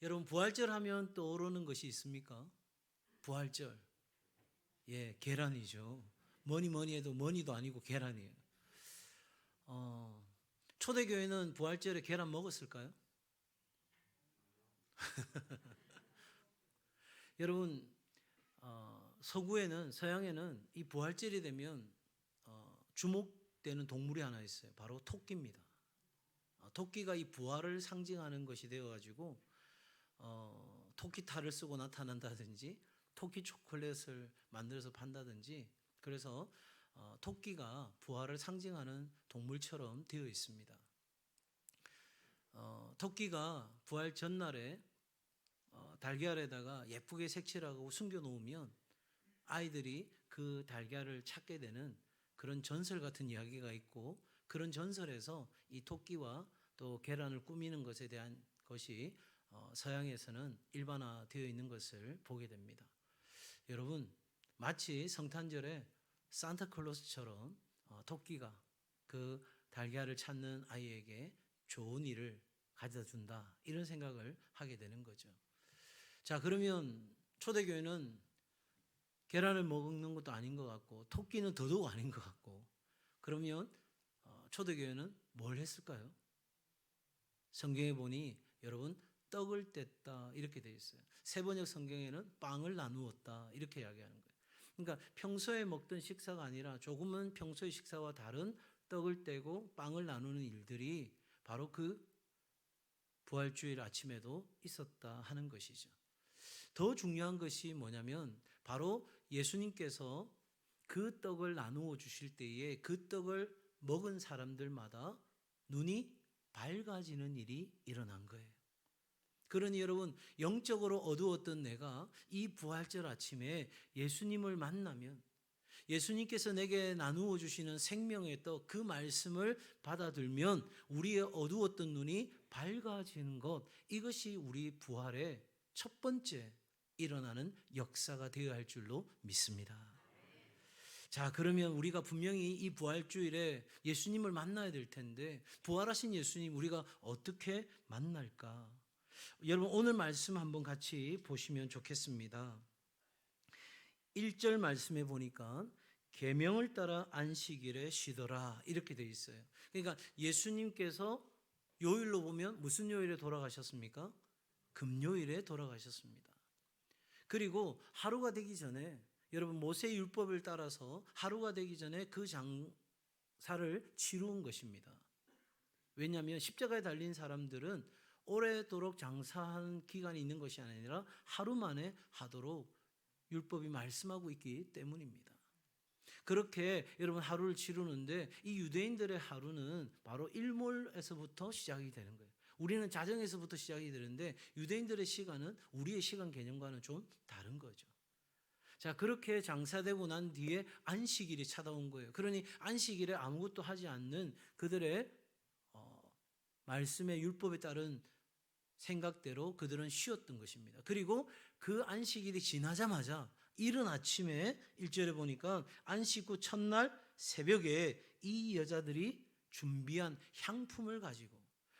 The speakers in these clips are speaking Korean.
여러분 부활절 하면 떠오르는 것이 있습니까? 부활절. 예, 계란이죠. 뭐니 뭐니 해도 뭐니도 아니고 계란이에요. 어, 초대교회는 부활절에 계란 먹었을까요? 여러분 어, 서구에는 서양에는 이 부활절이 되면 어, 주목되는 동물이 하나 있어요. 바로 토끼입니다. 어, 토끼가 이 부활을 상징하는 것이 되어가지고 어, 토끼 탈을 쓰고 나타난다든지 토끼 초콜릿을 만들어서 판다든지 그래서 어, 토끼가 부활을 상징하는 동물처럼 되어 있습니다. 어, 토끼가 부활 전날에 어, 달걀에다가 예쁘게 색칠하고 숨겨 놓으면 아이들이 그 달걀을 찾게 되는 그런 전설 같은 이야기가 있고 그런 전설에서 이 토끼와 또 계란을 꾸미는 것에 대한 것이 어, 서양에서는 일반화되어 있는 것을 보게 됩니다. 여러분 마치 성탄절에 산타클로스처럼 어, 토끼가 그 달걀을 찾는 아이에게 좋은 일을 가져다 준다 이런 생각을 하게 되는 거죠. 자 그러면 초대교회는 계란을 먹는 것도 아닌 것 같고 토끼는 더더욱 아닌 것 같고 그러면 어, 초대교회는 뭘 했을까요? 성경에 보니 여러분 떡을 뗐다 이렇게 되어 있어요. 세번역 성경에는 빵을 나누었다 이렇게 이야기하는 거예요. 그러니까 평소에 먹던 식사가 아니라 조금은 평소의 식사와 다른 떡을 떼고 빵을 나누는 일들이 바로 그 부활주일 아침에도 있었다 하는 것이죠. 더 중요한 것이 뭐냐면 바로 예수님께서 그 떡을 나누어 주실 때에 그 떡을 먹은 사람들마다 눈이 밝아지는 일이 일어난 거예요. 그러니 여러분 영적으로 어두웠던 내가 이 부활절 아침에 예수님을 만나면 예수님께서 내게 나누어 주시는 생명의 떡 그 말씀을 받아들면 우리의 어두웠던 눈이 밝아지는 것 이것이 우리 부활의 첫 번째 일어나는 역사가 되어야 할 줄로 믿습니다. 자, 그러면 우리가 분명히 이 부활주일에 예수님을 만나야 될 텐데, 부활하신 예수님 우리가 어떻게 만날까? 여러분, 오늘 말씀 한번 같이 보시면 좋겠습니다. 1절 말씀에 보니까, 계명을 따라 안식일에 쉬더라. 이렇게 되어 있어요. 그러니까 예수님께서 요일로 보면 무슨 요일에 돌아가셨습니까? 금요일에 돌아가셨습니다. 그리고 하루가 되기 전에 여러분 모세 율법을 따라서 하루가 되기 전에 그 장사를 치루은 것입니다. 왜냐하면 십자가에 달린 사람들은 오래도록 장사하는 기간이 있는 것이 아니라 하루 만에 하도록 율법이 말씀하고 있기 때문입니다. 그렇게 여러분 하루를 치르는데 이 유대인들의 하루는 바로 일몰에서부터 시작이 되는 거예요. 우리는 자정에서부터 시작이 되는데 유대인들의 시간은 우리의 시간 개념과는 좀 다른 거죠. 자, 그렇게 장사되고 난 뒤에 안식일이 찾아온 거예요. 그러니 안식일에 아무것도 하지 않는 그들의 어, 말씀의 율법에 따른 생각대로 그들은 쉬었던 것입니다. 그리고 그 안식일이 지나자마자 이른 아침에 일절에 보니까 안식 후 첫날 새벽에 이 여자들이 준비한 향품을 가지고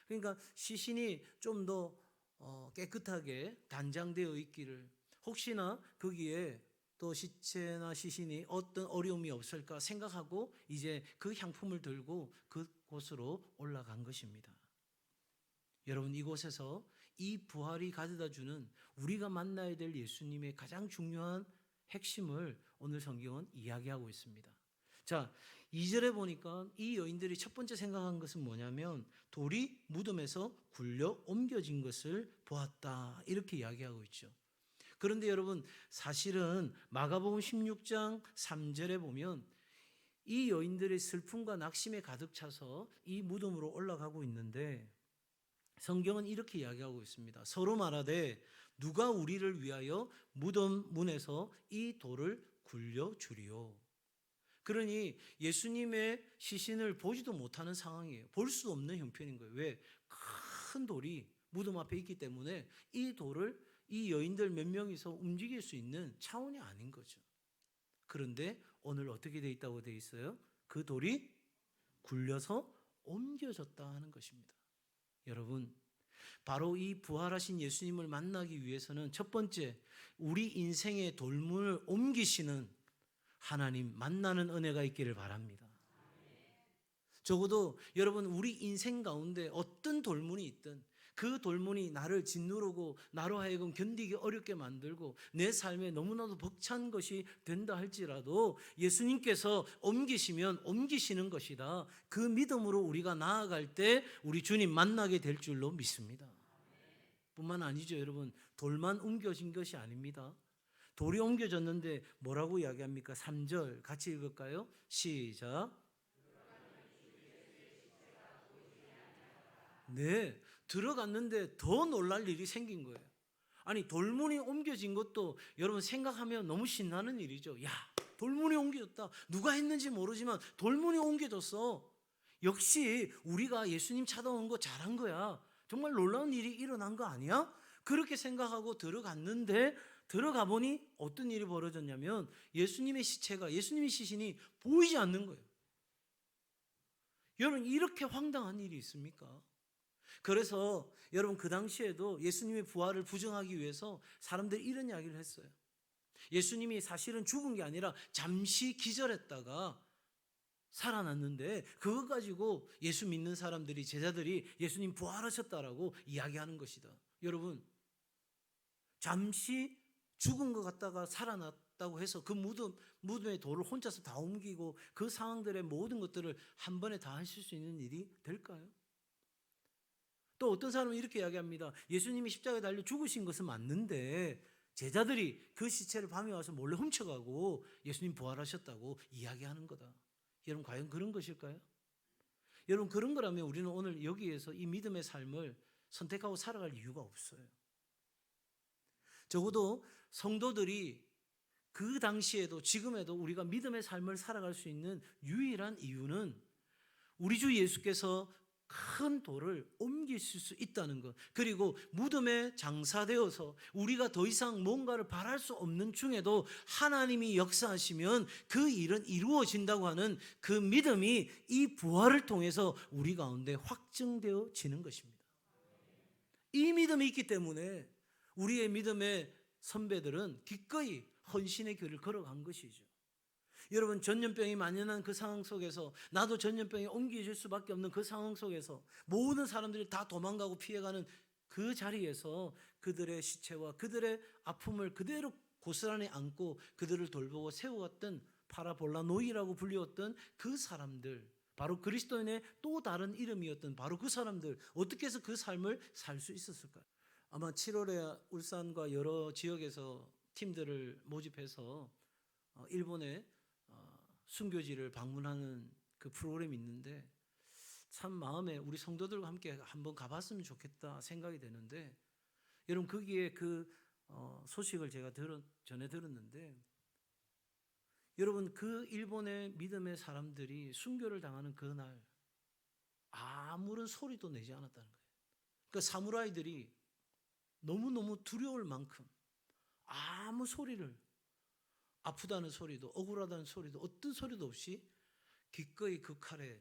그러니까 시신이 좀더 어, 깨끗하게 단장되어 있기를 혹시나 거기에 또 시체나 시신이 어떤 어려움이 없을까 생각하고 이제 그 향품을 들고 그곳으로 올라간 것입니다. 여러분 이곳에서 이 부활이 가져다 주는 우리가 만나야 될 예수님의 가장 중요한 핵심을 오늘 성경은 이야기하고 있습니다. 자, 2절에 보니까 이 여인들이 첫 번째 생각한 것은 뭐냐면 돌이 무덤에서 굴려 옮겨진 것을 보았다. 이렇게 이야기하고 있죠. 그런데 여러분, 사실은 마가복음 16장 3절에 보면 이 여인들의 슬픔과 낙심에 가득 차서 이 무덤으로 올라가고 있는데 성경은 이렇게 이야기하고 있습니다. 서로 말하되 누가 우리를 위하여 무덤 문에서 이 돌을 굴려 주리요. 그러니 예수님의 시신을 보지도 못하는 상황이에요. 볼 수 없는 형편인 거예요. 왜? 큰 돌이 무덤 앞에 있기 때문에 이 돌을 이 여인들 몇 명이서 움직일 수 있는 차원이 아닌 거죠. 그런데 오늘 어떻게 돼 있다고 돼 있어요? 그 돌이 굴려서 옮겨졌다 하는 것입니다. 여러분, 바로 이 부활하신 예수님을 만나기 위해서는 첫 번째 우리 인생의 돌문을 옮기시는 하나님 만나는 은혜가 있기를 바랍니다. 적어도 여러분 우리 인생 가운데 어떤 돌문이 있든 그 돌문이 나를 짓누르고 나로 하여금 견디기 어렵게 만들고 내 삶에 너무나도 벅찬 것이 된다 할지라도 예수님께서 옮기시면 옮기시는 것이다. 그 믿음으로 우리가 나아갈 때 우리 주님 만나게 될 줄로 믿습니다. 뿐만 아니죠, 여러분. 돌만 옮겨진 것이 아닙니다. 돌이 옮겨졌는데 뭐라고 이야기합니까? 3절 같이 읽을까요? 시작. 네, 들어갔는데 더 놀랄 일이 생긴 거예요. 아니, 돌문이 옮겨진 것도 여러분 생각하면 너무 신나는 일이죠. 야, 돌문이 옮겨졌다. 누가 했는지 모르지만 돌문이 옮겨졌어. 역시 우리가 예수님 찾아온 거 잘한 거야. 정말 놀라운 일이 일어난 거 아니야? 그렇게 생각하고 들어갔는데 들어가 보니 어떤 일이 벌어졌냐면 예수님의 시체가 예수님의 시신이 보이지 않는 거예요. 여러분 이렇게 황당한 일이 있습니까? 그래서 여러분 그 당시에도 예수님의 부활을 부정하기 위해서 사람들이 이런 이야기를 했어요. 예수님이 사실은 죽은 게 아니라 잠시 기절했다가 살아났는데 그거 가지고 예수 믿는 사람들이 제자들이 예수님 부활하셨다라고 이야기하는 것이다. 여러분 잠시 죽은 것 같다가 살아났다고 해서 그 무덤 무덤의 돌을 혼자서 다 옮기고 그 상황들의 모든 것들을 한 번에 다 하실 수 있는 일이 될까요? 또 어떤 사람은 이렇게 이야기합니다. 예수님이 십자가에 달려 죽으신 것은 맞는데 제자들이 그 시체를 밤에 와서 몰래 훔쳐가고 예수님 부활하셨다고 이야기하는 거다. 여러분 과연 그런 것일까요? 여러분 그런 거라면 우리는 오늘 여기에서 이 믿음의 삶을 선택하고 살아갈 이유가 없어요. 적어도 성도들이 그 당시에도 지금에도 우리가 믿음의 삶을 살아갈 수 있는 유일한 이유는 우리 주 예수께서 큰 돌을 옮기실 수 있다는 것. 그리고 무덤에 장사되어서 우리가 더 이상 뭔가를 바랄 수 없는 중에도 하나님이 역사하시면 그 일은 이루어진다고 하는 그 믿음이 이 부활을 통해서 우리 가운데 확증되어지는 것입니다. 이 믿음이 있기 때문에 우리의 믿음의 선배들은 기꺼이 헌신의 길을 걸어간 것이죠. 여러분 전염병이 만연한 그 상황 속에서 나도 전염병이 옮겨질 수밖에 없는 그 상황 속에서 모든 사람들이 다 도망가고 피해가는 그 자리에서 그들의 시체와 그들의 아픔을 그대로 고스란히 안고 그들을 돌보고 세워왔던 파라볼라 노이라고 불리웠던 그 사람들 바로 그리스도인의 또 다른 이름이었던 바로 그 사람들 어떻게 해서 그 삶을 살 수 있었을까요? 아마 7월에 울산과 여러 지역에서 팀들을 모집해서 어, 일본에 어, 순교지를 방문하는 그 프로그램이 있는데 참 마음에 우리 성도들과 함께 한번 가봤으면 좋겠다 생각이 되는데 여러분 거기에 그 어, 소식을 제가 들어, 전해 들었는데 여러분 그 일본의 믿음의 사람들이 순교를 당하는 그날 아무런 소리도 내지 않았다는 거예요. 그 사무라이들이 너무너무 두려울 만큼 아무 소리를 아프다는 소리도 억울하다는 소리도 어떤 소리도 없이 기꺼이 그 칼에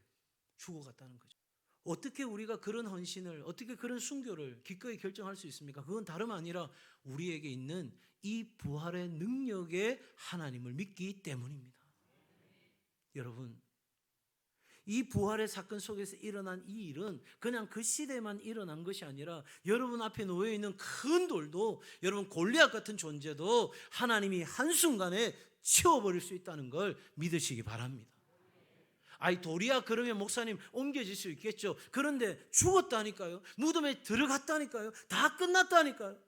죽어갔다는 거죠. 어떻게 우리가 그런 헌신을 어떻게 그런 순교를 기꺼이 결정할 수 있습니까? 그건 다름 아니라 우리에게 있는 이 부활의 능력에 하나님을 믿기 때문입니다. 여러분 이 부활의 사건 속에서 일어난 이 일은 그냥 그 시대만 일어난 것이 아니라 여러분 앞에 놓여 있는 큰 돌도 여러분 골리앗 같은 존재도 하나님이 한순간에 치워버릴 수 있다는 걸 믿으시기 바랍니다. 아이 돌이야 그러면 목사님 옮겨질 수 있겠죠. 그런데 죽었다니까요. 무덤에 들어갔다니까요. 다 끝났다니까요.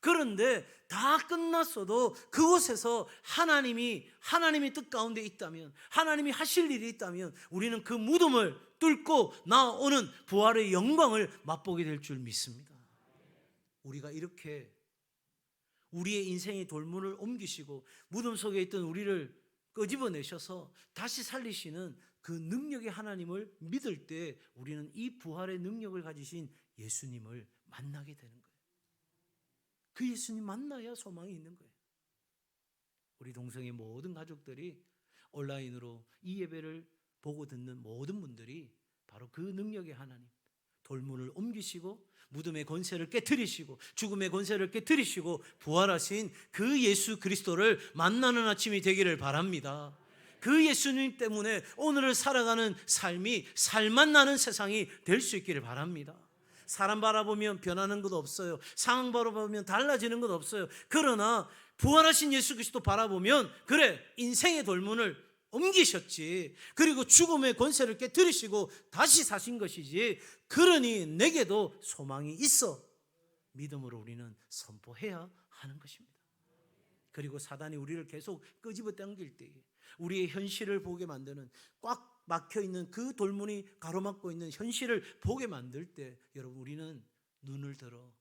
그런데 다 끝났어도 그곳에서 하나님이 하나님의 뜻 가운데 있다면 하나님이 하실 일이 있다면 우리는 그 무덤을 뚫고 나오는 부활의 영광을 맛보게 될 줄 믿습니다. 우리가 이렇게 우리의 인생의 돌문을 옮기시고 무덤 속에 있던 우리를 끄집어내셔서 다시 살리시는 그 능력의 하나님을 믿을 때 우리는 이 부활의 능력을 가지신 예수님을 만나게 되는 거예요. 그 예수님 만나야 소망이 있는 거예요. 우리 동성의 모든 가족들이 온라인으로 이 예배를 보고 듣는 모든 분들이 바로 그 능력의 하나님, 돌문을 옮기시고 무덤의 권세를 깨뜨리시고 죽음의 권세를 깨뜨리시고 부활하신 그 예수 그리스도를 만나는 아침이 되기를 바랍니다. 그 예수님 때문에 오늘을 살아가는 삶이 살만 나는 세상이 될 수 있기를 바랍니다. 사람 바라보면 변하는 것 없어요. 상황 바라보면 달라지는 것 없어요. 그러나 부활하신 예수 그리스도 바라보면 그래 인생의 돌문을 옮기셨지. 그리고 죽음의 권세를 깨뜨리시고 다시 사신 것이지. 그러니 내게도 소망이 있어. 믿음으로 우리는 선포해야 하는 것입니다. 그리고 사단이 우리를 계속 끄집어 당길 때에 우리의 현실을 보게 만드는 꽉 막혀 있는 그 돌문이 가로막고 있는 현실을 보게 만들 때 여러분 우리는 눈을 들어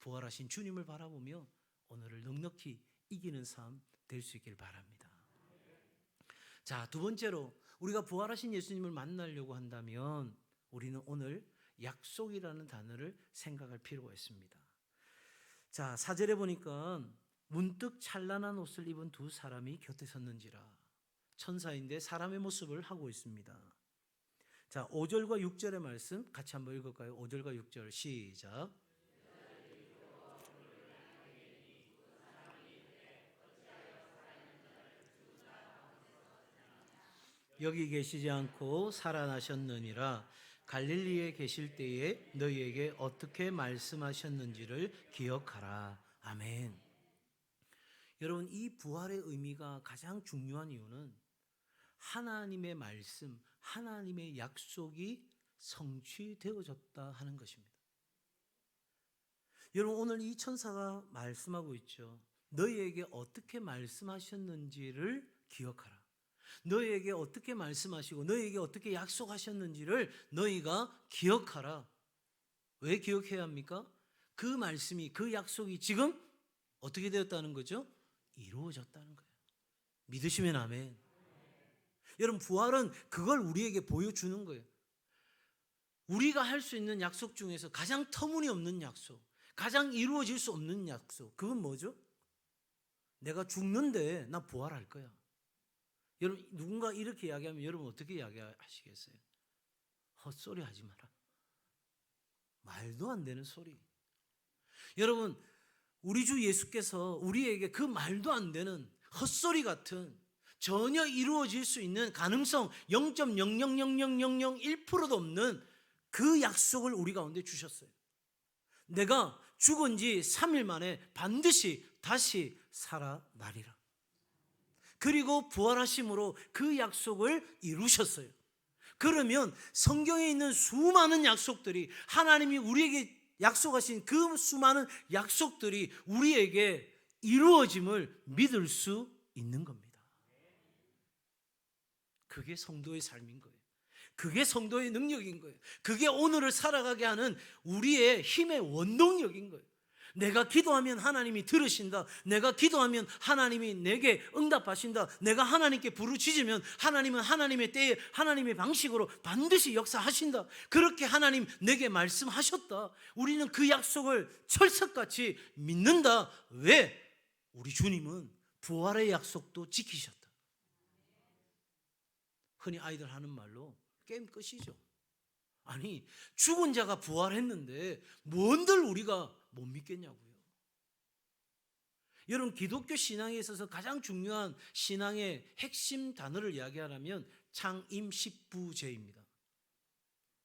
부활하신 주님을 바라보며 오늘을 넉넉히 이기는 삶 될 수 있길 바랍니다. 자, 두 번째로 우리가 부활하신 예수님을 만나려고 한다면 우리는 오늘 약속이라는 단어를 생각할 필요가 있습니다. 자, 사절에 보니까 문득 찬란한 옷을 입은 두 사람이 곁에 섰는지라 천사인데 사람의 모습을 하고 있습니다. 자, 5절과 6절의 말씀 같이 한번 읽을까요? 5절과 6절 시작. 여기 계시지 않고 살아나셨느니라 갈릴리에 계실 때에 너희에게 어떻게 말씀하셨는지를 기억하라. 아멘. 여러분 이 부활의 의미가 가장 중요한 이유는 하나님의 말씀, 하나님의 약속이 성취되어졌다 하는 것입니다. 여러분 오늘 이 천사가 말씀하고 있죠. 너희에게 어떻게 말씀하셨는지를 기억하라. 너희에게 어떻게 말씀하시고 너희에게 어떻게 약속하셨는지를 너희가 기억하라. 왜 기억해야 합니까? 그 말씀이 그 약속이 지금 어떻게 되었다는 거죠? 이루어졌다는 거예요. 믿으시면 아멘. 여러분 부활은 그걸 우리에게 보여주는 거예요. 우리가 할 수 있는 약속 중에서 가장 터무니없는 약속, 가장 이루어질 수 없는 약속. 그건 뭐죠? 내가 죽는데 나 부활할 거야. 여러분 누군가 이렇게 이야기하면 여러분 어떻게 이야기하시겠어요? 헛소리 하지 마라. 말도 안 되는 소리. 여러분 우리 주 예수께서 우리에게 그 말도 안 되는 헛소리 같은 전혀 이루어질 수 있는 가능성 0.0000001%도 없는 그 약속을 우리 가운데 주셨어요. 내가 죽은 지 3일 만에 반드시 다시 살아나리라. 그리고 부활하심으로 그 약속을 이루셨어요. 그러면 성경에 있는 수많은 약속들이 하나님이 우리에게 약속하신 그 수많은 약속들이 우리에게 이루어짐을 믿을 수 있는 겁니다. 그게 성도의 삶인 거예요. 그게 성도의 능력인 거예요. 그게 오늘을 살아가게 하는 우리의 힘의 원동력인 거예요. 내가 기도하면 하나님이 들으신다. 내가 기도하면 하나님이 내게 응답하신다. 내가 하나님께 부르짖으면 하나님은 하나님의 때에 하나님의 방식으로 반드시 역사하신다. 그렇게 하나님 내게 말씀하셨다. 우리는 그 약속을 철석같이 믿는다. 왜? 우리 주님은 부활의 약속도 지키셨다. 흔히 아이들 하는 말로 게임 끝이죠. 아니, 죽은 자가 부활했는데 뭔들 우리가 못 믿겠냐고요. 여러분 기독교 신앙에 있어서 가장 중요한 신앙의 핵심 단어를 이야기하라면 창임십부제입니다.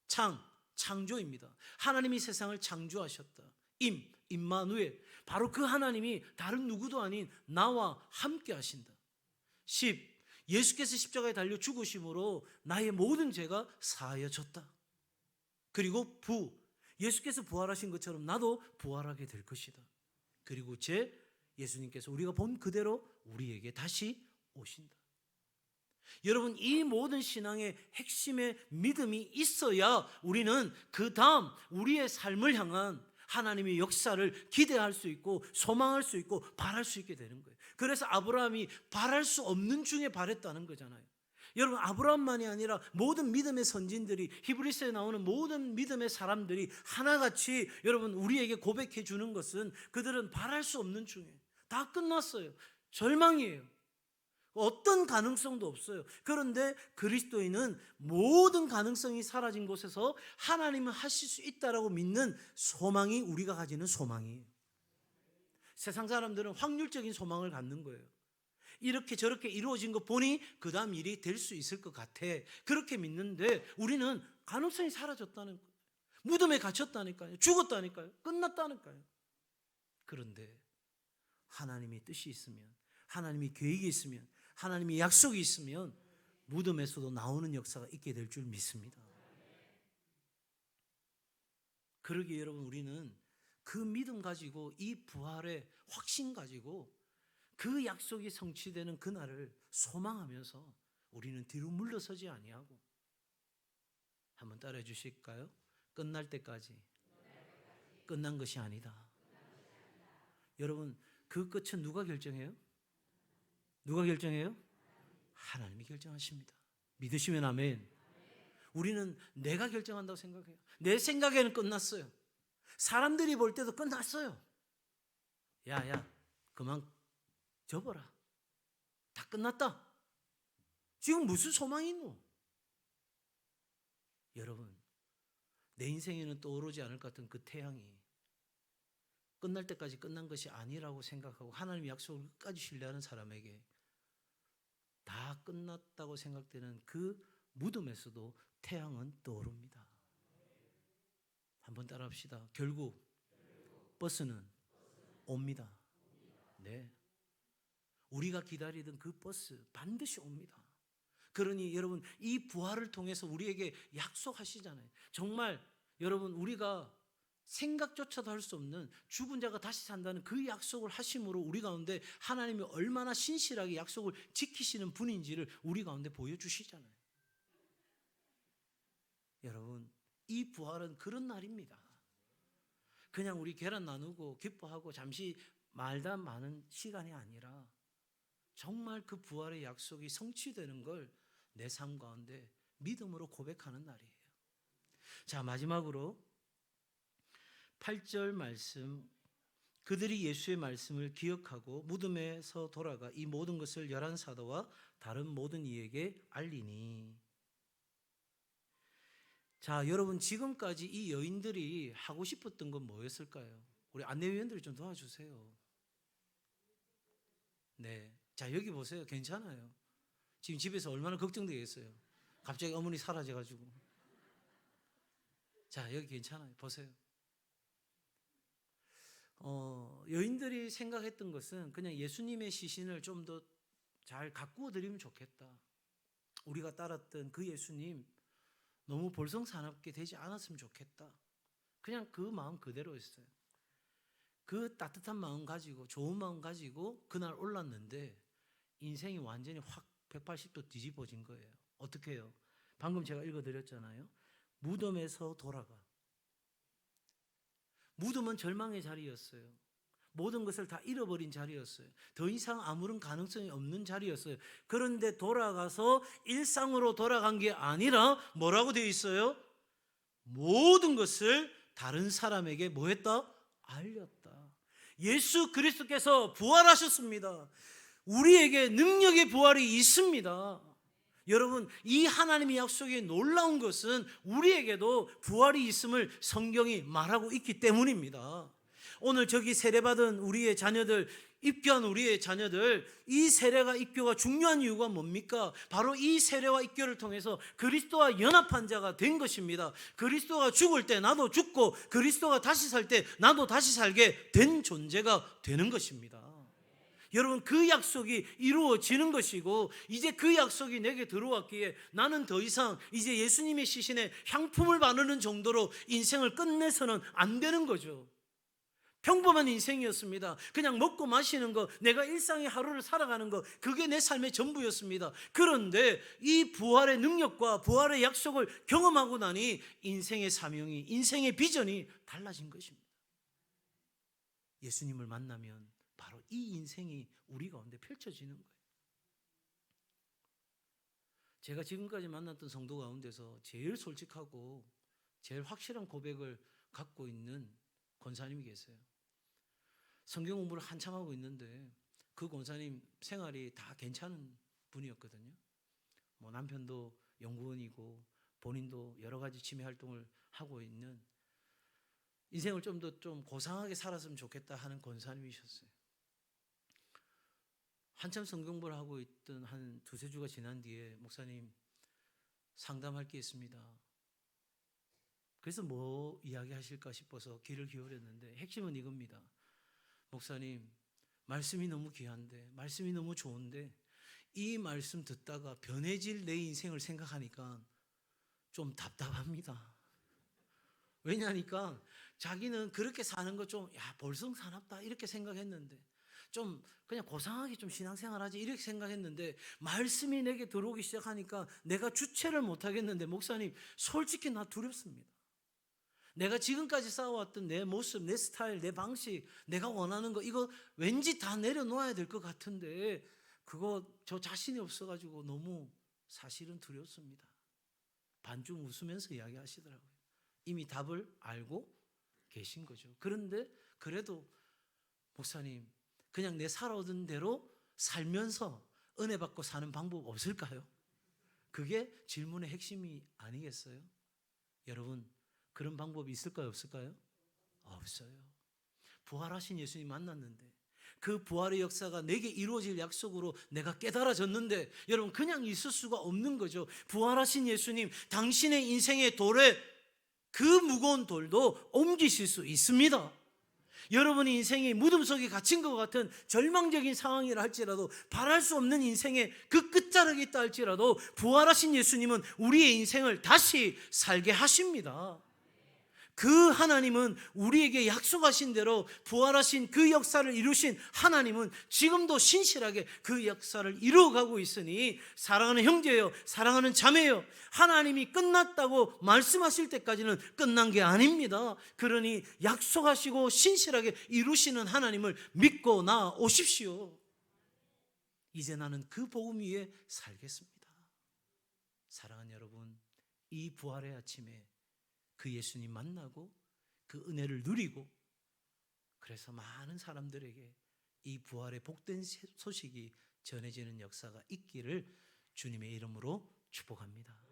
창 창조입니다. 하나님이 세상을 창조하셨다. 임 임마누엘 바로 그 하나님이 다른 누구도 아닌 나와 함께 하신다. 10 예수께서 십자가에 달려 죽으심으로 나의 모든 죄가 사하여졌다. 그리고 부 예수께서 부활하신 것처럼 나도 부활하게 될 것이다. 그리고 제 예수님께서 우리가 본 그대로 우리에게 다시 오신다. 여러분 이 모든 신앙의 핵심의 믿음이 있어야 우리는 그 다음 우리의 삶을 향한 하나님의 역사를 기대할 수 있고 소망할 수 있고 바랄 수 있게 되는 거예요. 그래서 아브라함이 바랄 수 없는 중에 바랬다는 거잖아요. 여러분 아브라함만이 아니라 모든 믿음의 선진들이 히브리서에 나오는 모든 믿음의 사람들이 하나같이 여러분 우리에게 고백해 주는 것은 그들은 바랄 수 없는 중에 다 끝났어요. 절망이에요. 어떤 가능성도 없어요. 그런데 그리스도인은 모든 가능성이 사라진 곳에서 하나님은 하실 수 있다라고 믿는 소망이 우리가 가지는 소망이에요. 세상 사람들은 확률적인 소망을 갖는 거예요. 이렇게 저렇게 이루어진 거 보니 그 다음 일이 될 수 있을 것 같아. 그렇게 믿는데 우리는 가능성이 사라졌다는 거예요. 무덤에 갇혔다니까요. 죽었다니까요. 끝났다니까요. 그런데 하나님의 뜻이 있으면, 하나님의 계획이 있으면, 하나님의 약속이 있으면 무덤에서도 나오는 역사가 있게 될 줄 믿습니다. 그러기에 여러분 우리는 그 믿음 가지고 이 부활의 확신 가지고 그 약속이 성취되는 그날을 소망하면서 우리는 뒤로 물러서지 아니하고 한번 따라해 주실까요? 끝날 때까지 끝난 것이 아니다. 여러분 그 끝은 누가 결정해요? 누가 결정해요? 하나님이 결정하십니다. 믿으시면 아멘. 우리는 내가 결정한다고 생각해요. 내 생각에는 끝났어요. 사람들이 볼 때도 끝났어요. 야, 야, 그만 접어라. 다 끝났다. 지금 무슨 소망이 있노? 여러분, 내 인생에는 떠오르지 않을 것 같은 그 태양이 끝날 때까지 끝난 것이 아니라고 생각하고 하나님 약속을 끝까지 신뢰하는 사람에게 다 끝났다고 생각되는 그 무덤에서도 태양은 떠오릅니다. 한번 따라합시다. 결국 버스는 옵니다. 네. 우리가 기다리던 그 버스 반드시 옵니다. 그러니 여러분 이 부활을 통해서 우리에게 약속하시잖아요. 정말 여러분 우리가 생각조차도 할 수 없는 죽은 자가 다시 산다는 그 약속을 하심으로 우리 가운데 하나님이 얼마나 신실하게 약속을 지키시는 분인지를 우리 가운데 보여주시잖아요. 여러분, 이 부활은 그런 날입니다. 그냥 우리 계란 나누고 기뻐하고 잠시 말다 마는 시간이 아니라 정말 그 부활의 약속이 성취되는 걸 내 삶 가운데 믿음으로 고백하는 날이에요. 자, 마지막으로 8절 말씀 그들이 예수의 말씀을 기억하고 무덤에서 돌아가 이 모든 것을 열한 사도와 다른 모든 이에게 알리니 자, 여러분 지금까지 이 여인들이 하고 싶었던 건 뭐였을까요? 우리 안내위원들이 좀 도와주세요. 네. 자, 여기 보세요. 괜찮아요. 지금 집에서 얼마나 걱정되겠어요. 갑자기 어머니 사라져 가지고. 자, 여기 괜찮아요. 보세요. 어, 여인들이 생각했던 것은 그냥 예수님의 시신을 좀 더 잘 가꾸어 드리면 좋겠다. 우리가 따랐던 그 예수님 너무 볼성사납게 되지 않았으면 좋겠다. 그냥 그 마음 그대로였어요. 그 따뜻한 마음 가지고 좋은 마음 가지고 그날 올랐는데 인생이 완전히 확 180도 뒤집어진 거예요. 어떻게 해요? 방금 제가 읽어드렸잖아요. 무덤에서 돌아가. 무덤은 절망의 자리였어요. 모든 것을 다 잃어버린 자리였어요. 더 이상 아무런 가능성이 없는 자리였어요. 그런데 돌아가서 일상으로 돌아간 게 아니라 뭐라고 되어 있어요? 모든 것을 다른 사람에게 뭐 했다? 알렸다. 예수 그리스도께서 부활하셨습니다. 우리에게 능력의 부활이 있습니다. 여러분, 이 하나님의 약속이 놀라운 것은 우리에게도 부활이 있음을 성경이 말하고 있기 때문입니다. 오늘 저기 세례받은 우리의 자녀들, 입교한 우리의 자녀들, 이 세례가 입교가 중요한 이유가 뭡니까? 바로 이 세례와 입교를 통해서 그리스도와 연합한 자가 된 것입니다. 그리스도가 죽을 때 나도 죽고 그리스도가 다시 살 때 나도 다시 살게 된 존재가 되는 것입니다. 여러분 그 약속이 이루어지는 것이고 이제 그 약속이 내게 들어왔기에 나는 더 이상 이제 예수님의 시신에 향품을 바르는 정도로 인생을 끝내서는 안 되는 거죠. 평범한 인생이었습니다. 그냥 먹고 마시는 거, 내가 일상의 하루를 살아가는 거, 그게 내 삶의 전부였습니다. 그런데 이 부활의 능력과 부활의 약속을 경험하고 나니 인생의 사명이, 인생의 비전이 달라진 것입니다. 예수님을 만나면 바로 이 인생이 우리 가운데 펼쳐지는 거예요. 제가 지금까지 만났던 성도 가운데서 제일 솔직하고 제일 확실한 고백을 갖고 있는 권사님이 계세요. 성경 공부를 한참 하고 있는데 그 권사님 생활이 다 괜찮은 분이었거든요. 뭐 남편도 연구원이고 본인도 여러 가지 취미 활동을 하고 있는 인생을 좀 더좀 고상하게 살았으면 좋겠다 하는 권사님이셨어요. 한참 성경부를 하고 있던 한 두세 주가 지난 뒤에 목사님 상담할 게 있습니다. 그래서 뭐 이야기하실까 싶어서 귀를 기울였는데 핵심은 이겁니다. 목사님, 말씀이 너무 귀한데, 말씀이 너무 좋은데, 이 말씀 듣다가 변해질 내 인생을 생각하니까 좀 답답합니다. 왜냐니까 자기는 그렇게 사는 거 좀, 야, 볼성사납다. 이렇게 생각했는데, 좀 그냥 고상하게 좀 신앙생활 하지. 이렇게 생각했는데, 말씀이 내게 들어오기 시작하니까 내가 주체를 못 하겠는데, 목사님, 솔직히 나 두렵습니다. 내가 지금까지 쌓아왔던 내 모습, 내 스타일, 내 방식, 내가 원하는 거, 이거 왠지 다 내려놓아야 될 것 같은데, 그거 저 자신이 없어가지고 너무 사실은 두렵습니다. 반쯤 웃으면서 이야기하시더라고요. 이미 답을 알고 계신 거죠. 그런데 그래도 목사님, 그냥 내 살아오던 대로 살면서 은혜 받고 사는 방법 없을까요? 그게 질문의 핵심이 아니겠어요? 여러분, 그런 방법이 있을까요? 없을까요? 없어요. 부활하신 예수님 만났는데 그 부활의 역사가 내게 이루어질 약속으로 내가 깨달아졌는데 여러분 그냥 있을 수가 없는 거죠. 부활하신 예수님 당신의 인생의 돌에 그 무거운 돌도 옮기실 수 있습니다. 여러분의 인생이 무덤 속에 갇힌 것 같은 절망적인 상황이라 할지라도 바랄 수 없는 인생의 그 끝자락에 있다 할지라도 부활하신 예수님은 우리의 인생을 다시 살게 하십니다. 그 하나님은 우리에게 약속하신 대로 부활하신 그 역사를 이루신 하나님은 지금도 신실하게 그 역사를 이루어가고 있으니 사랑하는 형제요, 사랑하는 자매요, 하나님이 끝났다고 말씀하실 때까지는 끝난 게 아닙니다. 그러니 약속하시고 신실하게 이루시는 하나님을 믿고 나오십시오. 이제 나는 그 복음 위에 살겠습니다. 사랑하는 여러분, 이 부활의 아침에 그 예수님 만나고 그 은혜를 누리고 그래서 많은 사람들에게 이 부활의 복된 소식이 전해지는 역사가 있기를 주님의 이름으로 축복합니다.